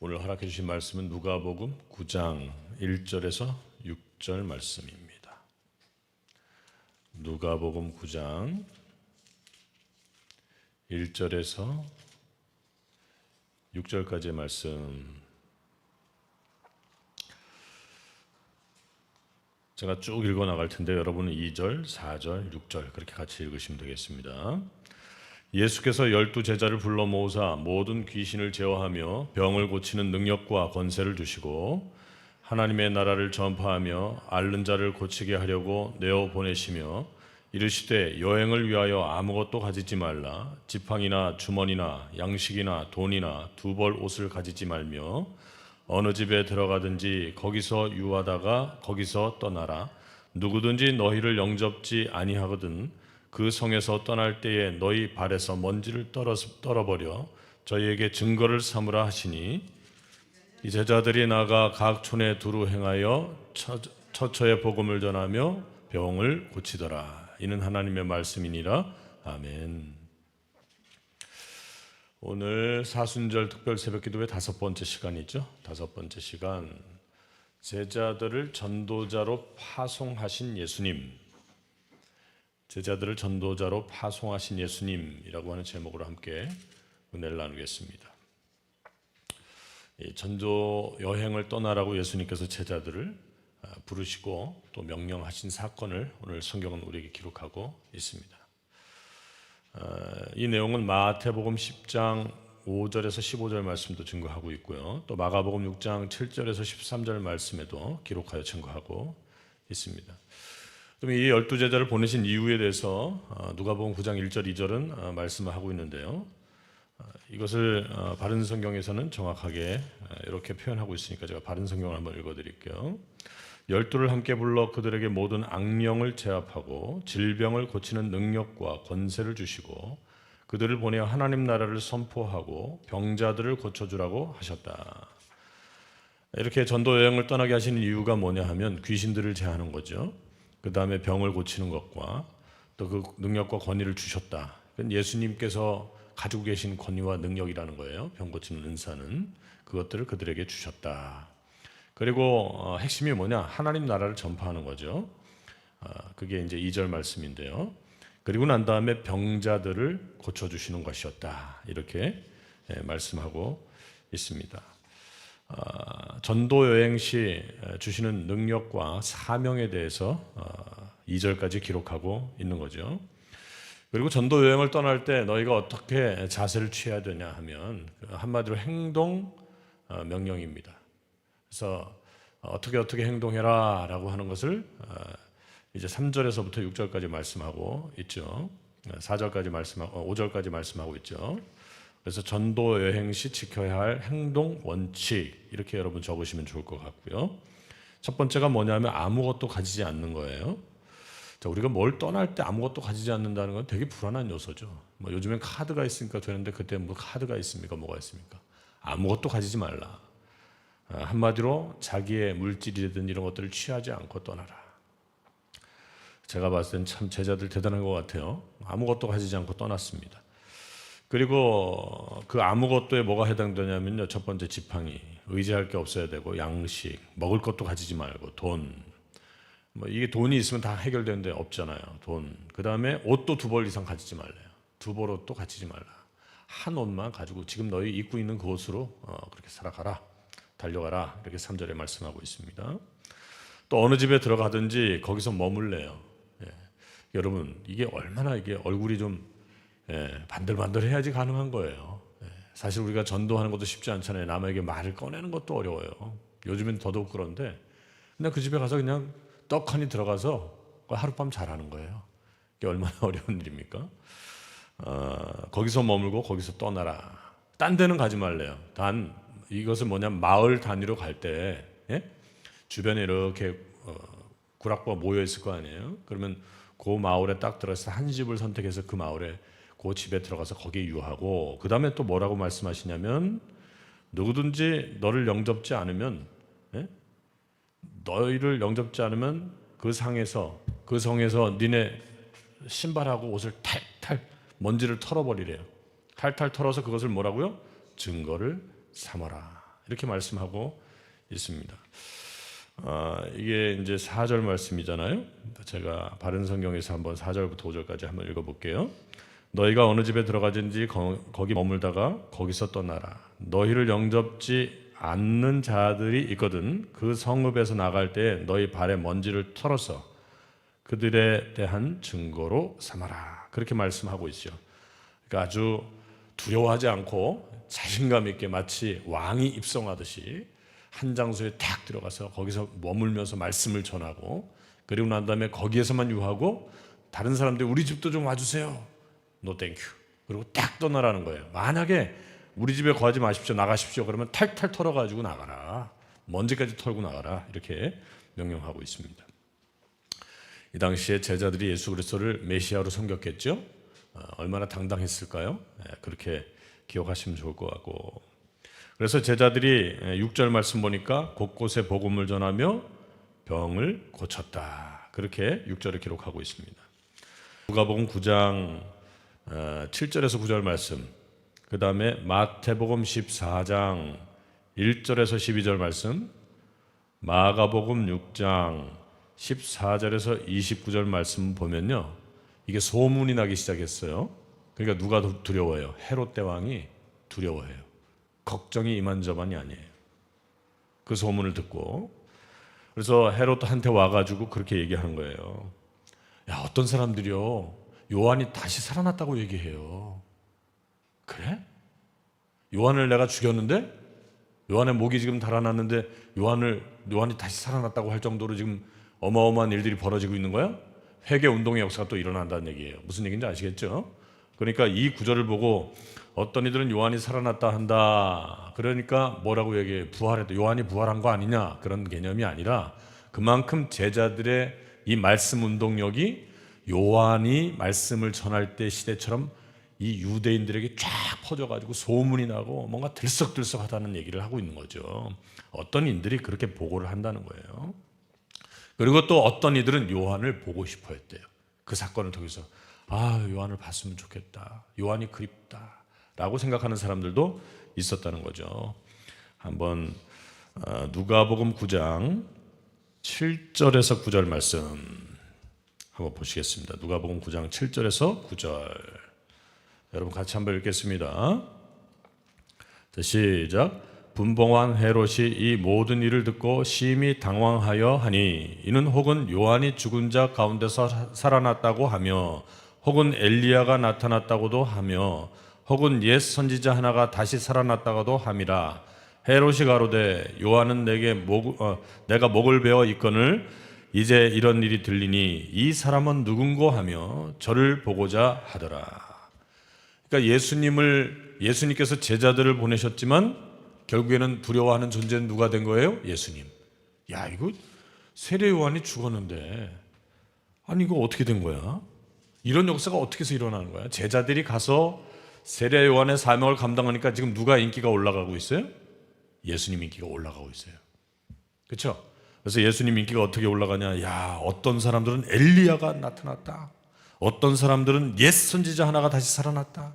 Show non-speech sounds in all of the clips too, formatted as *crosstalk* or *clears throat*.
오늘 허락해 주신 말씀은 누가복음 9장 1절에서 6절 말씀입니다. 누가복음 9장 1절에서 6절까지의 말씀 제가 쭉 읽어 나갈 텐데 여러분은 2절, 4절, 6절 그렇게 같이 읽으시면 되겠습니다. 예수께서 열두 제자를 불러 모으사 모든 귀신을 제어하며 병을 고치는 능력과 권세를 주시고 하나님의 나라를 전파하며 앓는 자를 고치게 하려고 내어 보내시며 이르시되 여행을 위하여 아무것도 가지지 말라. 지팡이나 주머니나 양식이나 돈이나 두 벌 옷을 가지지 말며 어느 집에 들어가든지 거기서 유하다가 거기서 떠나라. 누구든지 너희를 영접지 아니하거든 그 성에서 떠날 때에 너희 발에서 먼지를 떨어 떨어버려 저희에게 증거를 삼으라 하시니 이 제자들이 나가 각 촌에 두루 행하여 처- 처처의 복음을 전하며 병을 고치더라 이는 하나님의 말씀이니라 아멘. 오늘 사순절 특별 새벽 기도회 다섯 번째 시간이죠. 다섯 번째 시간 제자들을 전도자로 파송하신 예수님. 제자들을 전도자로 파송하신 예수님이라고 하는 제목으로 함께 은혜를 나누겠습니다. 이 전도 여행을 떠나라고 예수님께서 제자들을 아, 부르시고 또 명령하신 사건을 오늘 성경은 우리에게 기록하고 있습니다. 어, 이 내용은 마태복음 10장 5절에서 15절 말씀도 증거하고 있고요. 또 마가복음 6장 7절에서 13절 말씀에도 기록하여 증거하고 있습니다. 그럼 이 열두 제자를 보내신 이유에 대해서 어, 누가복음 9장 1절 2절은 어, 말씀을 하고 있는데요. 어, 이것을 어, 바른 성경에서는 정확하게 어, 이렇게 표현하고 있으니까 제가 바른 성경을 한번 읽어드릴게요. 열두를 함께 불러 그들에게 모든 악령을 제압하고 질병을 고치는 능력과 권세를 주시고 그들을 보내어 하나님 나라를 선포하고 병자들을 고쳐주라고 하셨다. 이렇게 전도 여행을 떠나게 하시는 이유가 뭐냐 하면 귀신들을 제하는 거죠. 그 다음에 병을 고치는 것과 또 그 능력과 권위를 주셨다. 예수님께서 가지고 계신 권위와 능력이라는 거예요. 병 고치는 은사는 그것들을 그들에게 주셨다. 그리고 어, 핵심이 뭐냐? 하나님 나라를 전파하는 거죠. 어, 그게 이제 2절 말씀인데요. 그리고 난 다음에 병자들을 고쳐 주시는 것이었다. 이렇게 예, 말씀하고 있습니다. 어, 전도 여행 시 에, 주시는 능력과 사명에 대해서 어, 2절까지 기록하고 있는 거죠. 그리고 전도 여행을 떠날 때 너희가 어떻게 자세를 취해야 되냐 하면 그 한마디로 행동 어, 명령입니다. 그래서 어떻게 어떻게 행동해라라고 하는 것을 어, 이제 3절에서부터 6절까지 말씀하고 있죠. 4절까지 말씀하고 5절까지 말씀하고 있죠. 그래서 전도 여행 시 지켜야 할 행동 원칙 이렇게 여러분 적으시면 좋을 것 같고요. 첫 번째가 뭐냐면 아무것도 가지지 않는 거예요. 자, 우리가 뭘 떠날 때 아무것도 가지지 않는다는 건 되게 불안한 요소죠. 뭐 요즘엔 카드가 있으니까 되는데 그때 뭐 카드가 있습니까? 뭐가 있습니까? 아무것도 가지지 말라. 아, 한마디로 자기의 물질이든 이런 것들을 취하지 않고 떠나라. 제가 봤을 땐 참 제자들 대단한 것 같아요. 아무것도 가지지 않고 떠났습니다. 그리고 그 아무것도에 뭐가 해당되냐면요. 첫 번째 지팡이, 의지할 게 없어야 되고 양식, 먹을 것도 가지지 말고 돈. 뭐 이게 돈이 있으면 다 해결되는데 없잖아요. 돈. 그 다음에 옷도 두 벌 이상 가지지 말래요. 두 벌 옷도 가지지 말라. 한 옷만 가지고 지금 너희 입고 있는 그 옷으로 어, 그렇게 살아가라. 달려가라. 이렇게 3절에 말씀하고 있습니다. 또 어느 집에 들어가든지 거기서 머물래요. 예. 여러분 이게 얼마나 이게 얼굴이 좀 예, 반들반들 해야지 가능한 거예요. 예. 사실 우리가 전도하는 것도 쉽지 않잖아요. 남에게 말을 꺼내는 것도 어려워요. 요즘엔 더더욱 그런데 그냥 그 집에 가서 그냥 떡하니 들어가서 하룻밤 잘하는 거예요. 이게 얼마나 *laughs* 어려운 일입니까? 어, 거기서 머물고 거기서 떠나라. 딴 데는 가지 말래요. 단 이것은 뭐냐 마을 단위로 갈때 예? 주변에 이렇게 어, 구락과 모여 있을 거 아니에요. 그러면 그 마을에 딱 들어가서 한 집을 선택해서 그 마을에 그 집에 들어가서 거기에 유하고 그 다음에 또 뭐라고 말씀하시냐면 누구든지 너를 영접지 않으면 예? 너희를 영접지 않으면 그 상에서 그 성에서 니네 신발하고 옷을 탈탈 먼지를 털어버리래요. 탈탈 털어서 그것을 뭐라고요? 증거를 삼아라. 이렇게 말씀하고 있습니다. 아, 이게 이제 4절 말씀이잖아요. 제가 바른 성경에서 한번 4절부터 5절까지 한번 읽어볼게요. 너희가 어느 집에 들어가든지 거, 거기 머물다가 거기서 떠나라. 너희를 영접지 않는 자들이 있거든 그 성읍에서 나갈 때 너희 발에 먼지를 털어서 그들에 대한 증거로 삼아라. 그렇게 말씀하고 있죠. 그러니까 아주 두려워하지 않고 자신감 있게 마치 왕이 입성하듯이 한 장소에 탁 들어가서 거기서 머물면서 말씀을 전하고 그리고 난 다음에 거기에서만 유하고 다른 사람들 우리 집도 좀 와주세요. 노 땡큐. 그리고 딱 떠나라는 거예요. 만약에 우리 집에 거하지 마십시오. 나가십시오. 그러면 탈탈 털어 가지고 나가라. 먼지까지 털고 나가라. 이렇게 명령하고 있습니다. 이 당시에 제자들이 예수 그리스도를 메시아로 섬겼겠죠. 어, 얼마나 당당했을까요? 예, 그렇게 기억하시면 좋을 것 같고. 그래서 제자들이 6절 말씀 보니까 곳곳에 복음을 전하며 병을 고쳤다. 그렇게 6절을 기록하고 있습니다. 누가복음 9장 7절에서 9절 말씀. 그 다음에 마태복음 14장 1절에서 12절 말씀. 마가복음 6장 14절에서 29절 말씀 보면요. 이게 소문이 나기 시작했어요. 그러니까 누가 더 두려워해요? 헤롯 대왕이 두려워해요. 걱정이 이만저만이 아니에요. 그 소문을 듣고 그래서 헤롯한테 와가지고 그렇게 얘기하는 거예요. 야 어떤 사람들이요 요한이 다시 살아났다고 얘기해요. 그래? 요한을 내가 죽였는데 요한의 목이 지금 달아났는데 요한을 요한이 다시 살아났다고 할 정도로 지금 어마어마한 일들이 벌어지고 있는 거야? 회개 운동의 역사가 또 일어난다는 얘기예요. 무슨 얘기인지 아시겠죠? 그러니까 이 구절을 보고 어떤 이들은 요한이 살아났다 한다. 그러니까 뭐라고 얘기해? 부활했다. 요한이 부활한 거 아니냐? 그런 개념이 아니라 그만큼 제자들의 이 말씀 운동력이 요한이 말씀을 전할 때 시대처럼 이 유대인들에게 쫙 퍼져가지고 소문이 나고 뭔가 들썩들썩하다는 얘기를 하고 있는 거죠. 어떤 인들이 그렇게 보고를 한다는 거예요. 그리고 또 어떤 이들은 요한을 보고 싶어 했대요. 그 사건을 통해서 아, 요한을 봤으면 좋겠다. 요한이 그립다. 라고 생각하는 사람들도 있었다는 거죠. 한번 어, 누가복음 9장 7절에서 9절 말씀 한번 보시겠습니다. 누가복음 9장 7절에서 9절. 여러분 같이 한번 읽겠습니다. 자, 시작. 분봉한 헤롯이 이 모든 일을 듣고 심히 당황하여 하니 이는 혹은 요한이 죽은 자 가운데서 살아났다고 하며 혹은 엘리야가 나타났다고도 하며 혹은 옛 선지자 하나가 다시 살아났다고도 함이라 헤롯이 가로되 요한은 내게 목, 어, 내가 목을 베어 있거늘 이제 이런 일이 들리니 이 사람은 누군고 하며 저를 보고자 하더라. 그러니까 예수님을 예수님께서 제자들을 보내셨지만 결국에는 두려워하는 존재는 누가 된 거예요? 예수님. 야 이거 세례 요한이 죽었는데 아니 이거 어떻게 된 거야? 이런 역사가 어떻게 해서 일어나는 거야? 제자들이 가서 세례 요한의 사명을 감당하니까 지금 누가 인기가 올라가고 있어요? 예수님 인기가 올라가고 있어요. 그렇죠? 그래서 예수님 인기가 어떻게 올라가냐? 야, 어떤 사람들은 엘리야가 나타났다. 어떤 사람들은 옛 선지자 하나가 다시 살아났다.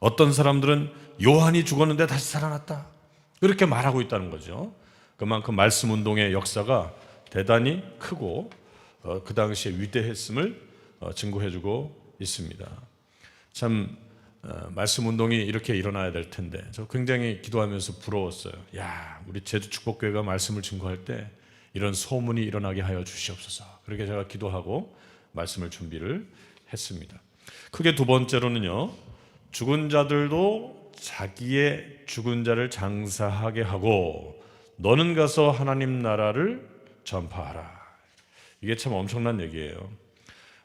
어떤 사람들은 요한이 죽었는데 다시 살아났다. 이렇게 말하고 있다는 거죠. 그만큼 말씀 운동의 역사가 대단히 크고 어, 그 당시에 위대했음을 어, 증거해주고 있습니다. 참 어, 말씀 운동이 이렇게 일어나야 될 텐데 저 굉장히 기도하면서 부러웠어요. 야, 우리 제주 축복교회가 말씀을 증거할 때 이런 소문이 일어나게 하여 주시옵소서. 그렇게 제가 기도하고 말씀을 준비를 했습니다. 크게 두 번째로는요. 죽은 자들도 자기의 죽은 자를 장사하게 하고 너는 가서 하나님 나라를 전파하라. 이게 참 엄청난 얘기예요.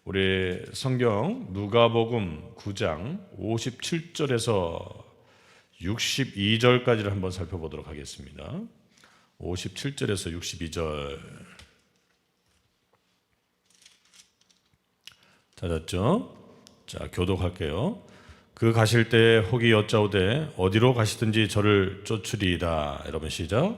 우리 성경 누가복음 9장 57절에서 62절까지를 한번 살펴보도록 하겠습니다. 57절에서 62절 찾았죠? 자, 교독할게요. 그 가실 때 혹이 여짜오되 어디로 가시든지 저를 쫓으리이다. 여러분 시작.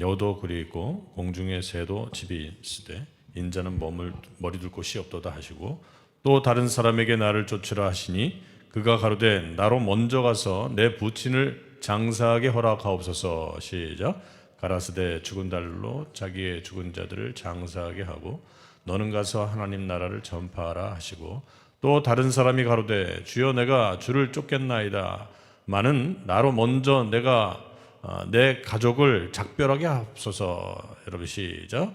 여도 그리 있고 공중의 새도 집이 있으되 인자는 머물 머리 둘 곳이 없도다 하시고 또 다른 사람에게 나를 쫓으라 하시니 그가 가로되 나로 먼저 가서 내 부친을 장사하게 허락하옵소서. 시작. 가라스대 죽은 달로 자기의 죽은 자들을 장사하게 하고 너는 가서 하나님 나라를 전파하라 하시고 또 다른 사람이 가로되 주여 내가 주를 쫓겠나이다. 많은 나로 먼저 내가 어, 내 가족을 작별하게 하옵소서. 여러분 시작.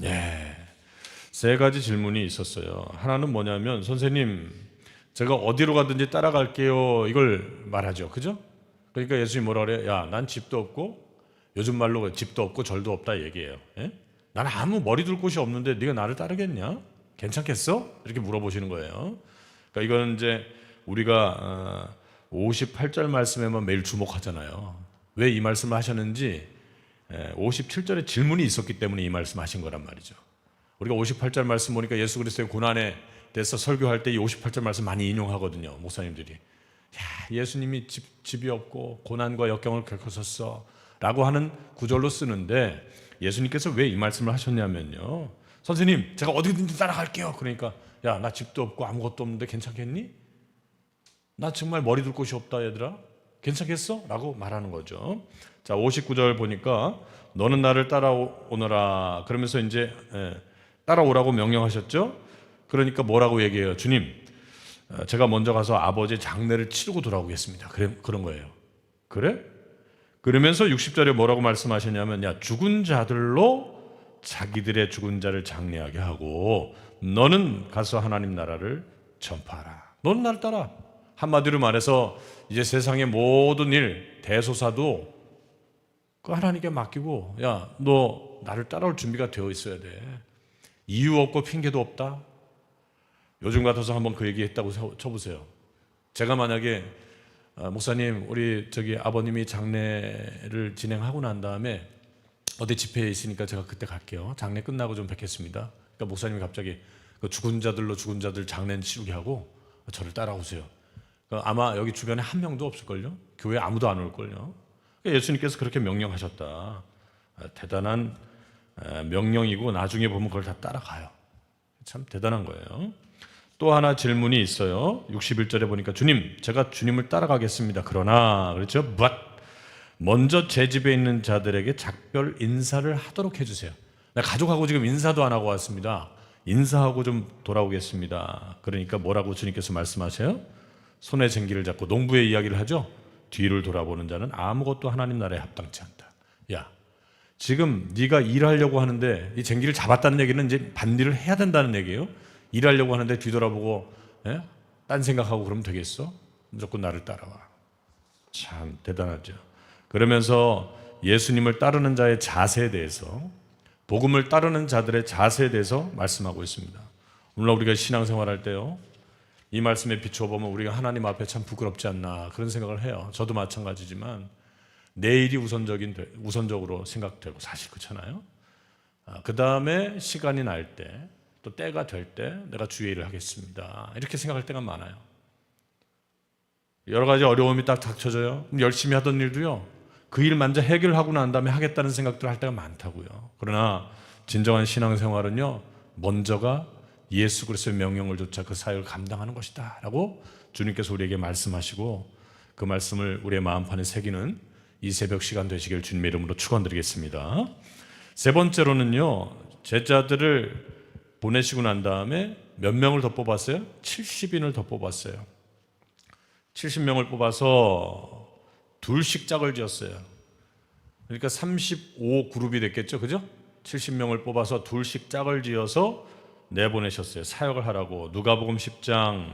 네. 세 가지 질문이 있었어요. 하나는 뭐냐면 선생님 제가 어디로 가든지 따라갈게요. 이걸 말하죠. 그죠? 그러니까 예수님이 뭐라 그래요? 야, 난 집도 없고 요즘 말로 집도 없고 절도 없다 얘기해요. 예? 난 아무 머리 둘 곳이 없는데 네가 나를 따르겠냐? 괜찮겠어? 이렇게 물어보시는 거예요. 그러니까 이거는 이제 우리가 58절 말씀에만 매일 주목하잖아요. 왜 이 말씀을 하셨는지 57절에 질문이 있었기 때문에 이 말씀 하신 거란 말이죠. 우리가 58절 말씀 보니까 예수 그리스도의 고난에 대해서 설교할 때 이 58절 말씀 많이 인용하거든요. 목사님들이. 야, 예수님이 집, 집이 없고 고난과 역경을 겪으셨어. 라고 하는 구절로 쓰는데 예수님께서 왜 이 말씀을 하셨냐면요. 선생님, 제가 어디든지 따라갈게요. 그러니까 야, 나 집도 없고 아무것도 없는데 괜찮겠니? 나 정말 머리 둘 곳이 없다, 얘들아. 괜찮겠어? 라고 말하는 거죠. 자, 59절 보니까 너는 나를 따라오너라. 그러면서 이제 예, 따라오라고 명령하셨죠? 그러니까 뭐라고 얘기해요? 주님, 어, 제가 먼저 가서 아버지 장례를 치르고 돌아오겠습니다. 그래, 그런 거예요. 그래? 그러면서 60절에 뭐라고 말씀하셨냐면, 야, 죽은 자들로 자기들의 죽은 자를 장례하게 하고, 너는 가서 하나님 나라를 전파하라. 너는 나를 따라. 한마디로 말해서 이제 세상의 모든 일, 대소사도 그 하나님께 맡기고, 야, 너 나를 따라올 준비가 되어 있어야 돼. 이유 없고 핑계도 없다. 요즘 같아서 한번 그 얘기 했다고 쳐보세요. 제가 만약에 아, 목사님, 우리 저기 아버님이 장례를 진행하고 난 다음에 어디 집회에 있으니까 제가 그때 갈게요. 장례 끝나고 좀 뵙겠습니다. 그러니까 목사님이 갑자기 그 죽은 자들로 죽은 자들 장례 치르게 하고 저를 따라오세요. 그러니까 아마 여기 주변에 한 명도 없을걸요. 교회 아무도 안 올걸요. 그러니까 예수님께서 그렇게 명령하셨다. 아, 대단한 명령이고 나중에 보면 그걸 다 따라가요. 참 대단한 거예요. 또 하나 질문이 있어요. 61절에 보니까 주님, 제가 주님을 따라가겠습니다. 그러나 그렇죠? But 먼저 제 집에 있는 자들에게 작별 인사를 하도록 해 주세요. 나 가족하고 지금 인사도 안 하고 왔습니다. 인사하고 좀 돌아오겠습니다. 그러니까 뭐라고 주님께서 말씀하세요? 손에 쟁기를 잡고 농부의 이야기를 하죠. 뒤를 돌아보는 자는 아무것도 하나님 나라에 합당치 않다. 야, 지금 네가 일하려고 하는데 이 쟁기를 잡았다는 얘기는 이제 반일을 해야 된다는 얘기예요. 일하려고 하는데 뒤돌아보고 예? 딴 생각하고 그러면 되겠어? 무조건 나를 따라와. 참 대단하죠. 그러면서 예수님을 따르는 자의 자세에 대해서 복음을 따르는 자들의 자세에 대해서 말씀하고 있습니다. 물론 우리가 신앙생활할 때요. 이 말씀에 비추어 보면 우리가 하나님 앞에 참 부끄럽지 않나 그런 생각을 해요. 저도 마찬가지지만 내일이 우선적인 우선적으로 생각되고 사실 그렇잖아요. 아, 그 다음에 시간이 날 때, 또 때가 될 때 내가 주의 일을 하겠습니다. 이렇게 생각할 때가 많아요. 여러 가지 어려움이 딱 닥쳐져요. 열심히 하던 일도요. 그 일 먼저 해결하고 난 다음에 하겠다는 생각들을 할 때가 많다고요. 그러나 진정한 신앙생활은요. 먼저가 예수 그리스도의 명령을 조차 그 사역을 감당하는 것이다라고 주님께서 우리에게 말씀하시고 그 말씀을 우리의 마음판에 새기는 이 새벽 시간 되시길 주님의 이름으로 축원드리겠습니다. 세 번째로는요. 제자들을 보내시고 난 다음에 몇 명을 더 뽑았어요? 70인을 더 뽑았어요. 70명을 뽑아서 둘씩 짝을 지었어요. 그러니까 35 그룹이 됐겠죠. 그죠? 70명을 뽑아서 둘씩 짝을 지어서 내보내셨어요. 사역을 하라고. 누가복음 10장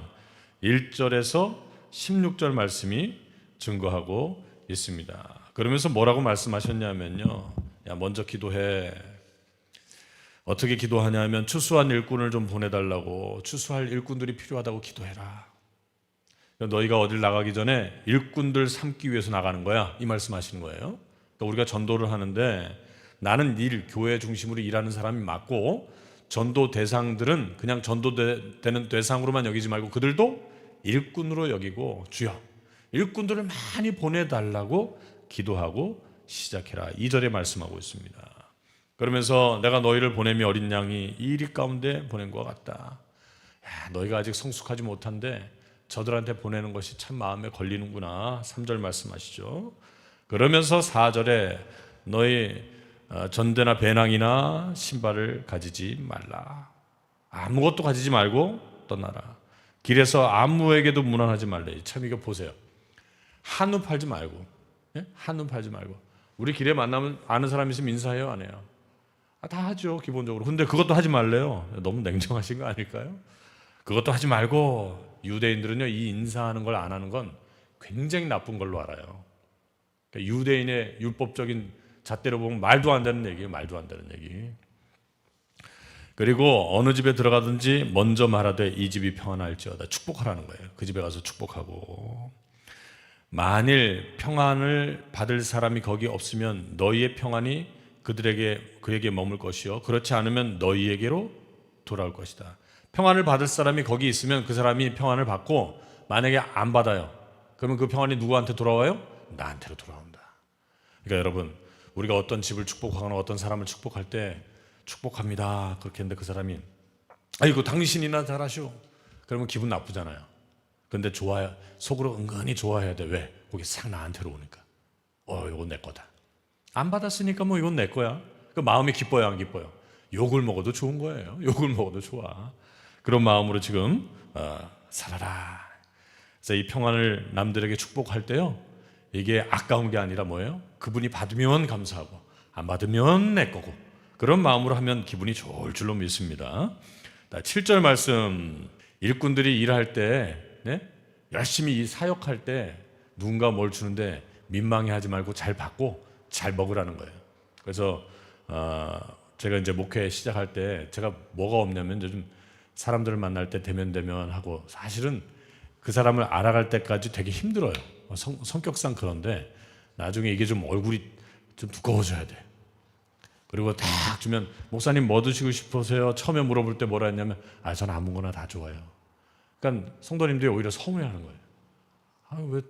1절에서 16절 말씀이 증거하고 있습니다. 그러면서 뭐라고 말씀하셨냐면요. 야, 먼저 기도해. 어떻게 기도하냐면 추수한 일꾼을 좀 보내달라고 추수할 일꾼들이 필요하다고 기도해라. 너희가 어딜 나가기 전에 일꾼들 삼기 위해서 나가는 거야. 이 말씀하시는 거예요. 그러니까 우리가 전도를 하는데 나는 일 교회 중심으로 일하는 사람이 맞고 전도 대상들은 그냥 전도되는 대상으로만 여기지 말고 그들도 일꾼으로 여기고 주여 일꾼들을 많이 보내달라고 기도하고 시작해라. 2절에 말씀하고 있습니다. 그러면서 내가 너희를 보내미 어린 양이 이리 가운데 보낸 것 같다. 야, 아, 너희가 아직 성숙하지 못한데 저들한테 보내는 것이 참 마음에 걸리는구나. 3절 말씀하시죠. 그러면서 4절에 너희 어, 전대나 배낭이나 신발을 가지지 말라. 아무것도 가지지 말고 떠나라. 길에서 아무에게도 무난하지 말래. 참 이거 보세요. 한우 팔지 말고, 예? 한우 팔지 말고. 우리 길에 만나면 아는 사람 있으면 인사해요, 안 해요? 아, 다 하죠, 기본적으로. 근데 그것도 하지 말래요. 너무 냉정하신 거 아닐까요? 그것도 하지 말고 유대인들은요 이 인사하는 걸 안 하는 건 굉장히 나쁜 걸로 알아요. 그러니까 유대인의 율법적인 잣대로 보면 말도 안 되는 얘기예요. 말도 안 되는 얘기. 그리고 어느 집에 들어가든지 먼저 말하되 이 집이 평안할지어다 축복하라는 거예요. 그 집에 가서 축복하고 만일 평안을 받을 사람이 거기 없으면 너희의 평안이 그들에게 그에게 머물 것이요 그렇지 않으면 너희에게로 돌아올 것이다. 평안을 받을 사람이 거기 있으면 그 사람이 평안을 받고 만약에 안 받아요. 그러면 그 평안이 누구한테 돌아와요? 나한테로 돌아온다. 그러니까 여러분 우리가 어떤 집을 축복하거나 어떤 사람을 축복할 때 축복합니다. 그렇게 했는데 그 사람이 아이고 당신이나 잘하시오. 그러면 기분 나쁘잖아요. 근데 좋아야 속으로 은근히 좋아해야 돼. 왜? 거기 싹 나한테로 오니까. 어, 이건 내 거다. 안 받았으니까 뭐 이건 내 거야. 그 마음이 기뻐요, 안 기뻐요? 욕을 먹어도 좋은 거예요. *laughs* 욕을 먹어도 좋아. 그런 마음으로 지금 어, 살아라. 그래서 이 평안을 남들에게 축복할 때요. 이게 아까운 게 아니라 뭐예요? 그분이 받으면 감사하고 안 받으면 내 거고 그런 마음으로 하면 기분이 좋을 줄로 믿습니다. 7절 말씀 일꾼들이 일할 때 네? 열심히 이 사역할 때 누군가 뭘 주는데 민망해하지 말고 잘 받고 잘 먹으라는 거예요. 그래서 어, 제가 이제 목회 시작할 때 제가 뭐가 없냐면 요즘 사람들을 만날 때 대면 대면 하고 사실은 그 사람을 알아갈 때까지 되게 힘들어요. 성, 성격상 그런데 나중에 이게 좀 얼굴이 좀 두꺼워져야 돼. 그리고 딱 주면 목사님 뭐 드시고 싶으세요? 처음에 물어볼 때 뭐라 했냐면 아 저는 아무거나 다 좋아요. 그러니까 성도님들이 오히려 서운해하는 거예요. 아, 왜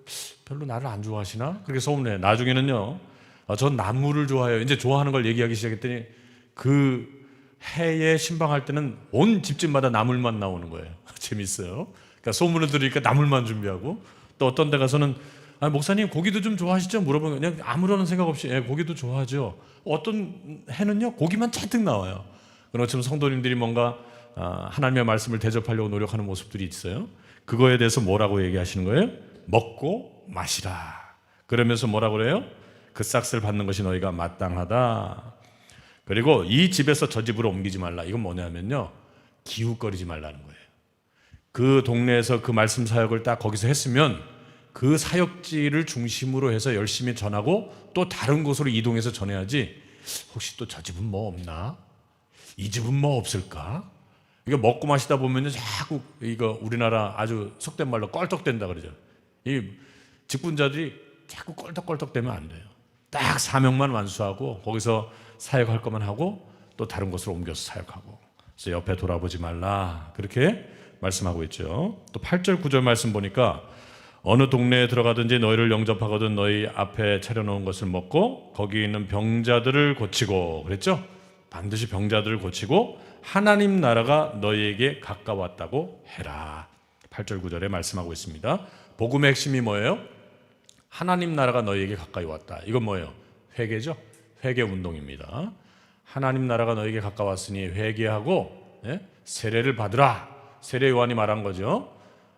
별로 나를 안 좋아하시나? 그렇게 서운해. 나중에는요. 아, 전 나무를 좋아해요. 이제 좋아하는 걸 얘기하기 시작했더니 그 해에 신방할 때는 온 집집마다 나물만 나오는 거예요. *laughs* 재밌어요. 그러니까 소문을 들으니까 나물만 준비하고 또 어떤 데 가서는 아, 목사님 고기도 좀 좋아하시죠? 물어보면 그냥 아무런 생각 없이 예, 고기도 좋아하죠. 어떤 해는요 고기만 잔뜩 나와요. 그런 것처럼 성도님들이 뭔가 아, 하나님의 말씀을 대접하려고 노력하는 모습들이 있어요. 그거에 대해서 뭐라고 얘기하시는 거예요? 먹고 마시라. 그러면서 뭐라고 그래요? 그 싹스를 받는 것이 너희가 마땅하다. 그리고 이 집에서 저 집으로 옮기지 말라. 이건 뭐냐면요. 기웃거리지 말라는 거예요. 그 동네에서 그 말씀 사역을 딱 거기서 했으면 그 사역지를 중심으로 해서 열심히 전하고 또 다른 곳으로 이동해서 전해야지. 혹시 또 저 집은 뭐 없나? 이 집은 뭐 없을까? 이거 먹고 마시다 보면요 자꾸 이거 우리나라 아주 속된 말로 껄떡된다 그러죠. 이 직분자들이 자꾸 껄떡껄떡되면 안 돼요. 딱 사명만 완수하고 거기서 사역할 것만 하고 또 다른 곳으로 옮겨서 사역하고. 그래서 옆에 돌아보지 말라 그렇게 말씀하고 있죠. 또 8절 9절 말씀 보니까 어느 동네에 들어가든지 너희를 영접하거든 너희 앞에 차려놓은 것을 먹고 거기 있는 병자들을 고치고 그랬죠. 반드시 병자들을 고치고 하나님 나라가 너희에게 가까웠다고 해라. 8절 9절에 말씀하고 있습니다. 복음의 핵심이 뭐예요? 하나님 나라가 너희에게 가까이 왔다. 이건 뭐예요? 회개죠. 회개 운동입니다. 하나님 나라가 너희에게 가까웠으니 회개하고 예? 세례를 받으라. 세례 요한이 말한 거죠.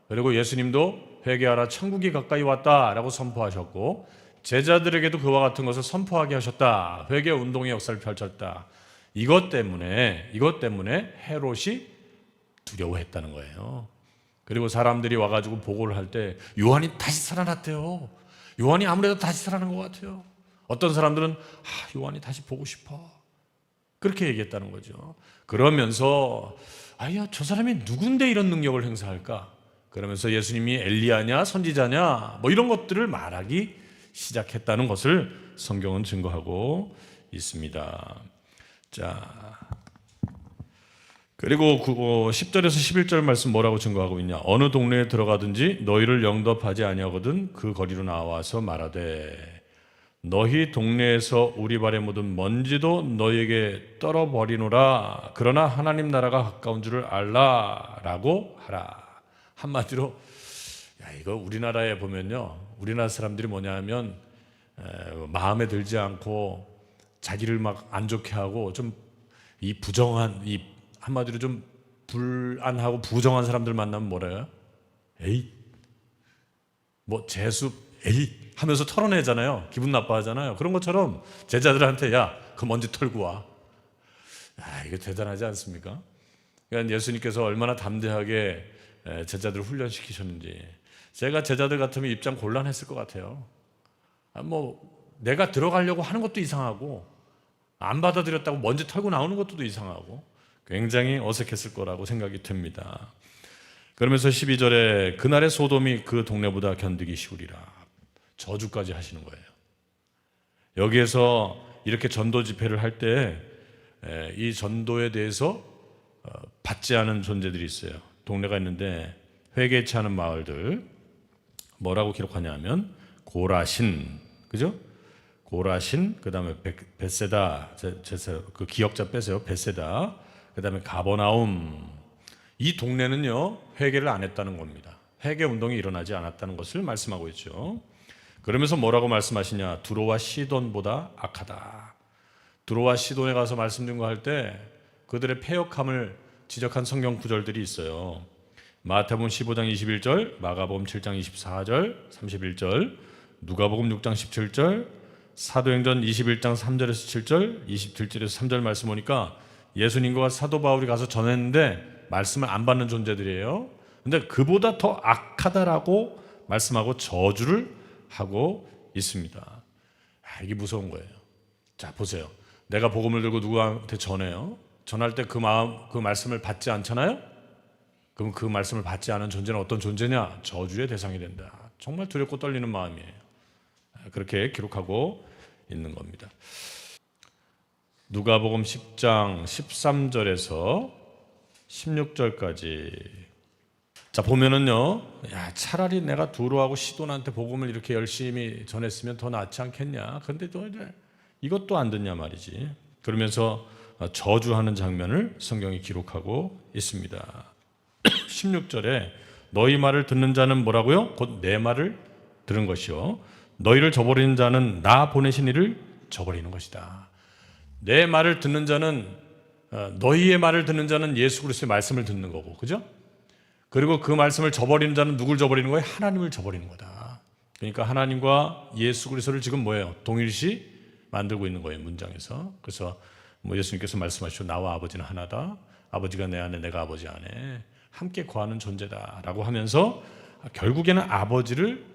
그리고 예수님도 회개하라 천국이 가까이 왔다라고 선포하셨고 제자들에게도 그와 같은 것을 선포하게 하셨다. 회개 운동의 역사를 펼쳤다. 이것 때문에 이것 때문에 헤롯이 두려워했다는 거예요. 그리고 사람들이 와가지고 보고를 할 때 요한이 다시 살아났대요. 요한이 아무래도 다시 살아난 것 같아요. 어떤 사람들은 아, 요한이 다시 보고 싶어. 그렇게 얘기했다는 거죠. 그러면서 아야 저 사람이 누군데 이런 능력을 행사할까? 그러면서 예수님이 엘리야냐 선지자냐 뭐 이런 것들을 말하기 시작했다는 것을 성경은 증거하고 있습니다. 자. 그리고 10절에서 11절 말씀 뭐라고 증거하고 있냐? 어느 동네에 들어가든지 너희를 영접하지 아니하거든 그 거리로 나와서 말하되 너희 동네에서 우리 발에 묻은 먼지도 너희에게 떨어버리노라. 그러나 하나님 나라가 가까운 줄을 알라 라고 하라. 한마디로 야 이거 우리나라에 보면요, 우리나라 사람들이 뭐냐면 에, 마음에 들지 않고 자기를 막 안 좋게 하고 좀 이 부정한 이 한마디로 좀 불안하고 부정한 사람들 만나면 뭐래요? 에이 뭐 재수 에이 하면서 털어내잖아요. 기분 나빠하잖아요. 그런 것처럼 제자들한테 야 그 먼지 털고 와. 아 이거 대단하지 않습니까? 그러니까 예수님께서 얼마나 담대하게 에, 제자들을 훈련시키셨는지 제가 제자들 같으면 입장 곤란했을 것 같아요. 아, 뭐 내가 들어가려고 하는 것도 이상하고 안 받아들였다고 먼지 털고 나오는 것도 이상하고 굉장히 어색했을 거라고 생각이 듭니다. 그러면서 12절에 그날의 소돔이 그 동네보다 견디기 쉬우리라. 저주까지 하시는 거예요. 여기에서 이렇게 전도 집회를 할 때 이 전도에 대해서 어, 받지 않은 존재들이 있어요. 동네가 있는데 회개치 않은 마을들 뭐라고 기록하냐면 고라신 그죠? 고라신 그 다음에 베- 베세다 제- 제- 그 기억자 빼세요. 베세다 그 다음에 가버나움 이 동네는요 회개를 안 했다는 겁니다. 회개 운동이 일어나지 않았다는 것을 말씀하고 있죠. 그러면서 뭐라고 말씀하시냐? 두로와 시돈보다 악하다. 두로와 시돈에 가서 말씀 증거할 때 그들의 폐역함을 지적한 성경 구절들이 있어요. 마태복음 15장 21절, 마가복음 7장 24절, 31절, 누가복음 6장 17절, 사도행전 21장 3절에서 7절, 27절에서 3절 말씀 보니까 예수님과 사도 바울이 가서 전했는데 말씀을 안 받는 존재들이에요. 근데 그보다 더 악하다라고 말씀하고 저주를 하고 있습니다. 아, 이게 무서운 거예요. 자, 보세요. 내가 복음을 들고 누구한테 전해요. 전할 때 그 마음, 그 말씀을 받지 않잖아요? 그럼 그 말씀을 받지 않은 존재는 어떤 존재냐? 저주의 대상이 된다. 정말 두렵고 떨리는 마음이에요. 그렇게 기록하고 있는 겁니다. 누가복음 10장 13절에서 16절까지 자 보면은요, 야 차라리 내가 두루하고 시돈한테 복음을 이렇게 열심히 전했으면 더 낫지 않겠냐. 근데 또 이제 이것도 안 듣냐 말이지. 그러면서 저주하는 장면을 성경이 기록하고 있습니다. *clears throat* 16절에 너희 말을 듣는 자는 뭐라고요? 곧 내 말을 들은 것이요. 너희를 저버리는 자는 나 보내신 이를 저버리는 것이다. 내 말을 듣는 자는 어, 너희의 말을 듣는 자는 예수 그리스도의 말씀을 듣는 거고, 그죠? 그리고 그 말씀을 저버리는 자는 누굴 저버리는 거예요? 하나님을 저버리는 거다. 그러니까 하나님과 예수 그리스도를 지금 뭐예요? 동일시 만들고 있는 거예요, 문장에서. 그래서 뭐 예수님께서 말씀하시죠. 나와 아버지는 하나다. 아버지가 내 안에 내가 아버지 안에 함께 거하는 존재다라고 하면서 결국에는 아버지를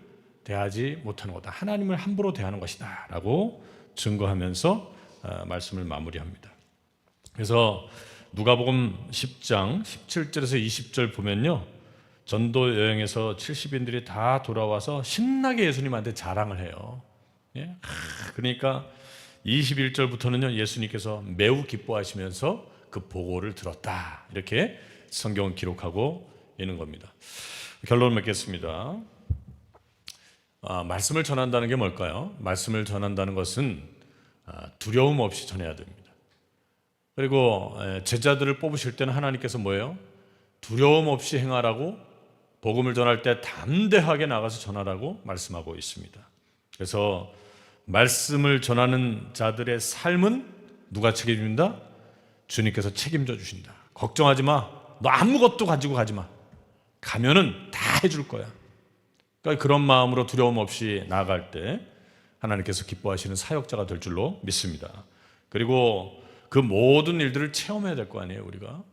대하지 못하는 거다. 하나님을 함부로 대하는 것이다 라고 증거하면서 어, 말씀을 마무리합니다. 그래서 누가복음 10장 17절에서 20절 보면요. 전도 여행에서 70인들이 다 돌아와서 신나게 예수님한테 자랑을 해요. 예? 하, 그러니까 21절부터는요. 예수님께서 매우 기뻐하시면서 그 보고를 들었다. 이렇게 성경은 기록하고 있는 겁니다. 결론을 맺겠습니다. 아, 말씀을 전한다는 게 뭘까요? 말씀을 전한다는 것은 아, 두려움 없이 전해야 됩니다. 그리고 에, 제자들을 뽑으실 때는 하나님께서 뭐예요? 두려움 없이 행하라고 복음을 전할 때 담대하게 나가서 전하라고 말씀하고 있습니다. 그래서 말씀을 전하는 자들의 삶은 누가 책임진다? 주님께서 책임져 주신다. 걱정하지 마. 너 아무것도 가지고 가지 마. 가면은 다 해줄 거야. 그러니까 그런 마음으로 두려움 없이 나아갈 때 하나님께서 기뻐하시는 사역자가 될 줄로 믿습니다. 그리고 그 모든 일들을 체험해야 될 거 아니에요, 우리가.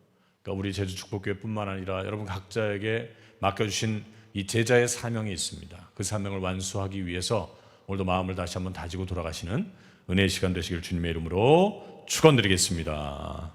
그러니까 우리 제주 축복교회뿐만 아니라 여러분 각자에게 맡겨주신 이 제자의 사명이 있습니다. 그 사명을 완수하기 위해서 오늘도 마음을 다시 한번 다지고 돌아가시는 은혜의 시간 되시길 주님의 이름으로 축원드리겠습니다.